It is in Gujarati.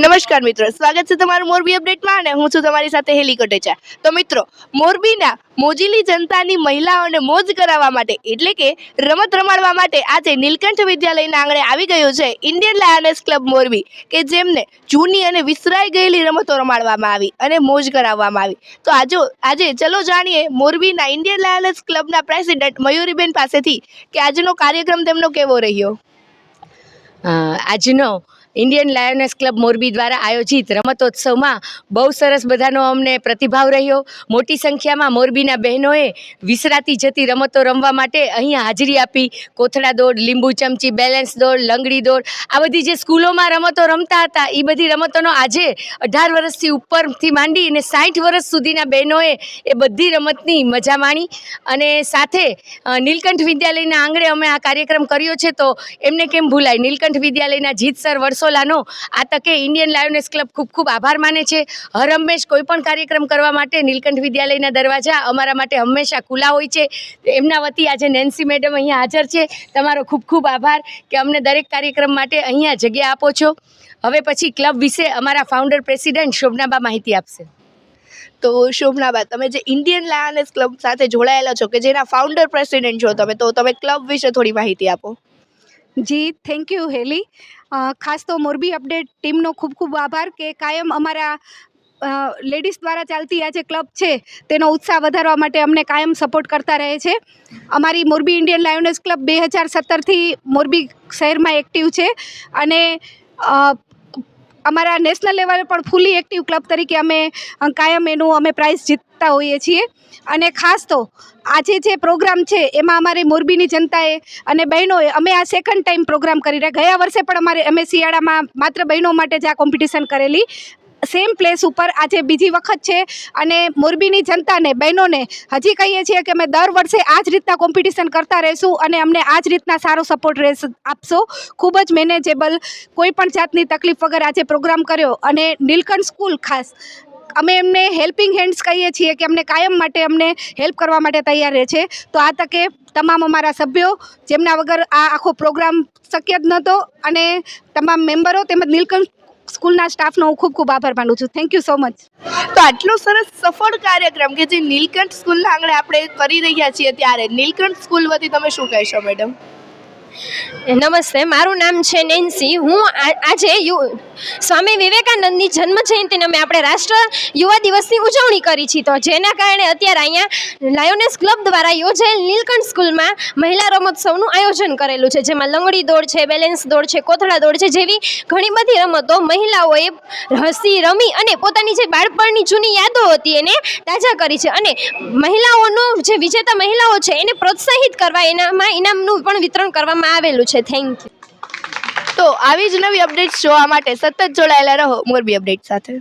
નમસ્કાર મિત્રો, સ્વાગત છે તમારું મોરબી અપડેટમાં અને હું છું તમારી સાથે હેલી કોટેચા. તો મિત્રો, મોરબીના મોજીલી જનતાની મહિલાઓને મોજ કરાવવા માટે, એટલે કે રમત રમાડવા માટે આજે નીલકંઠ વિદ્યાલયના આંગણે આવી ગયું છે ઇન્ડિયન લાયનેસ ક્લબ મોરબી, કે જેમને જૂની અને વિસરાઈ ગયેલી રમતો રમાડવામાં આવી અને મોજ કરાવવામાં આવી. તો આજો, આજે ચલો જાણીએ મોરબીના ઇન્ડિયન લાયનેસ ક્લબના પ્રેસિડેન્ટ મયુરીબેન પાસેથી કે આજનો કાર્યક્રમ તેમનો કેવો રહ્યો? આજનો ઇન્ડિયન લાયોનેસ ક્લબ મોરબી દ્વારા આયોજિત રમતોત્સવમાં બહુ સરસ બધાનો અમને પ્રતિભાવ રહ્યો. મોટી સંખ્યામાં મોરબીના બહેનોએ વિસરાતી જતી રમતો રમવા માટે અહીંયા હાજરી આપી. કોથળા દોડ, લીંબુ ચમચી, બેલેન્સ દોડ, લંગડી દોડ, આ બધી જે સ્કૂલોમાં રમતો રમતા હતા એ બધી રમતોનો આજે અઢાર વર્ષથી ઉપરથી માંડી અને સાઠ વર્ષ સુધીના બહેનોએ એ બધી રમતની મજા માણી. અને સાથે નીલકંઠ વિદ્યાલયના આંગણે અમે આ કાર્યક્રમ કર્યો છે, તો એમને કેમ ભૂલાય? નીલકંઠ વિદ્યાલયના જીતસર વર્ષોલાનો આ તકે ઇન્ડિયન લાયોનેસ ક્લબ ખૂબ ખૂબ આભાર માને છે. હર હંમેશ કોઈ પણ કાર્યક્રમ કરવા માટે નીલકંઠ વિદ્યાલયના દરવાજા અમારા માટે હંમેશા ખુલ્લા હોય છે. એમના વતી આજે નેન્સી મેડમ અહીંયા હાજર છે. તમારો ખૂબ ખૂબ આભાર કે અમને દરેક કાર્યક્રમ માટે અહીંયા જગ્યા આપો છો. હવે પછી ક્લબ વિશે અમારા ફાઉન્ડર પ્રેસિડેન્ટ શોભનાબા માહિતી આપશે. તો શોભનાબા, તમે જે ઇન્ડિયન લાયનેસ ક્લબ સાથે જોડાયેલા છો કે જેના ફાઉન્ડર પ્રેસિડેન્ટ છો તમે, તો તમે ક્લબ વિશે થોડી માહિતી આપો. જી થેન્ક યુ હેલી ખાસ તો મોરબી અપડેટ ટીમનો ખૂબ ખૂબ આભાર કે કાયમ અમારા લેડીઝ દ્વારા ચાલતી આ જે ક્લબ છે, તેનો ઉત્સાહ વધારવા માટે અમને કાયમ સપોર્ટ કરતા રહે છે. અમારી મોરબી ઇન્ડિયન લાયોનેસ ક્લબ બે હજાર સત્તરથી મોરબી શહેરમાં એક્ટિવ છે અને અમારા નેશનલ લેવલે પણ ફૂલી એક્ટિવ ક્લબ તરીકે અમે, કાયમ એનું અમે પ્રાઇઝ જીતતા હોઈએ છીએ. અને ખાસ તો આજે જે પ્રોગ્રામ છે, એમાં અમારી મોરબીની જનતાએ અને બહેનોએ અમે આ સેકન્ડ ટાઈમ પ્રોગ્રામ કરી રહ્યા. ગયા વર્ષે પણ અમારે અમે શિયાળામાં માત્ર બહેનો માટે જ આ કોમ્પિટિશન કરેલી. સેમ પ્લેસ ઉપર આજે બીજી વખત છે અને મોરબીની જનતાને, બહેનોને હજી કહીએ છીએ કે અમે દર વર્ષે આ જ રીતના કોમ્પિટિશન કરતા રહીશું અને અમને આ જ રીતના સારો સપોર્ટ રહેશે આપશો. ખૂબ જ મેનેજેબલ કોઈ પણ જાતની તકલીફ વગર આજે પ્રોગ્રામ કર્યો અને નીલકંઠ સ્કૂલ ખાસ અમે એમને હેલ્પિંગ હેન્ડ્સ કહીએ છીએ કે અમને કાયમ માટે અમને હેલ્પ કરવા માટે તૈયાર રહે છે. તો આ તકે તમામ અમારા સભ્યો જેમના વગર આ આખો પ્રોગ્રામ શક્ય જ નહોતો અને તમામ મેમ્બરો તેમજ નીલકંઠ સ્કૂલના સ્ટાફનો હું ખૂબ ખૂબ આભાર માનું છું. થેન્ક યુ સો મચ તો આટલો સરસ સફળ કાર્યક્રમ કે જે નીલકંઠ સ્કૂલના આંગણે આપણે કરી રહ્યા છીએ ત્યારે, નીલકંઠ સ્કૂલ વતી તમે શું કહેશો, મેડમ? નમસ્તે, મારું નામ છે નેન્સી. હું આજે યુ સ્વામી વિવેકાનંદની જન્મ જયંતિને અમે આપણે રાષ્ટ્ર યુવા દિવસની ઉજવણી કરી છે. તો જેના કારણે અત્યારે અહીંયા લાયોનેસ ક્લબ દ્વારા યોજાયેલ નીલકંઠ સ્કૂલમાં મહિલા રમોત્સવનું આયોજન કરેલું છે. જેમાં લંગડી દોડ છે, બેલેન્સ દોડ છે, કોથળા દોડ છે જેવી ઘણી બધી રમતો મહિલાઓએ હસી, રમી અને પોતાની જે બાળપણની જૂની યાદો હતી એને તાજા કરી છે. અને મહિલાઓનો જે વિજેતા મહિલાઓ છે એને પ્રોત્સાહિત કરવા, એનામાં ઇનામનું પણ વિતરણ કરવામાં આવેલું છે. થેન્ક યુ તો આવી જ નવી અપડેટ્સ જોવા માટે સતત જોડાયેલા રહો. મોરબી અપડેટ સાથે.